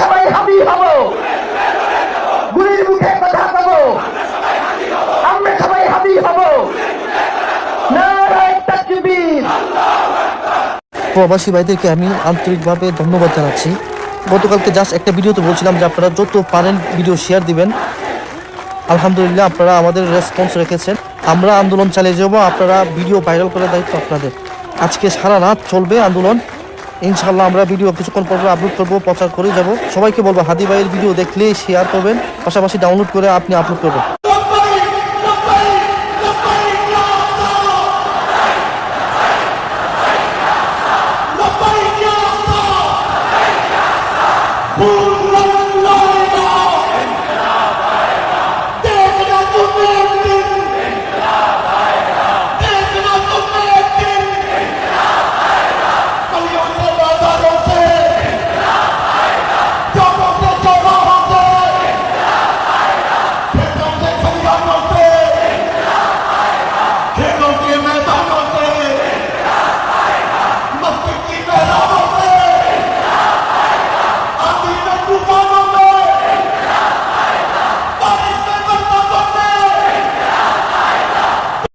সবাই হাবি গুলির মুখে কথা কব। আমরা সবাই হব প্রবাসী ভাইদেরকে আমি আন্তরিকভাবে ধন্যবাদ জানাচ্ছি। গতকালকে জাস্ট একটা ভিডিওতে বলছিলাম যে আপনারা যত পারেন ভিডিও শেয়ার দিবেন। আলহামদুলিল্লাহ আপনারা আমাদের রেসপন্স রেখেছেন। আমরা আন্দোলন চালিয়ে যাব, আপনারা ভিডিও ভাইরাল করার দায়িত্ব আপনাদের। আজকে সারা রাত চলবে আন্দোলন। ইনশাল্লাহ আমরা ভিডিও কিছুক্ষণ পর আপলোড করব, প্রচার করে যাব। সবাইকে বলব হাদি ভাইয়ের ভিডিও দেখলে শেয়ার করবেন, পাশাপাশি ডাউনলোড করে আপনি আপলোড করবেন।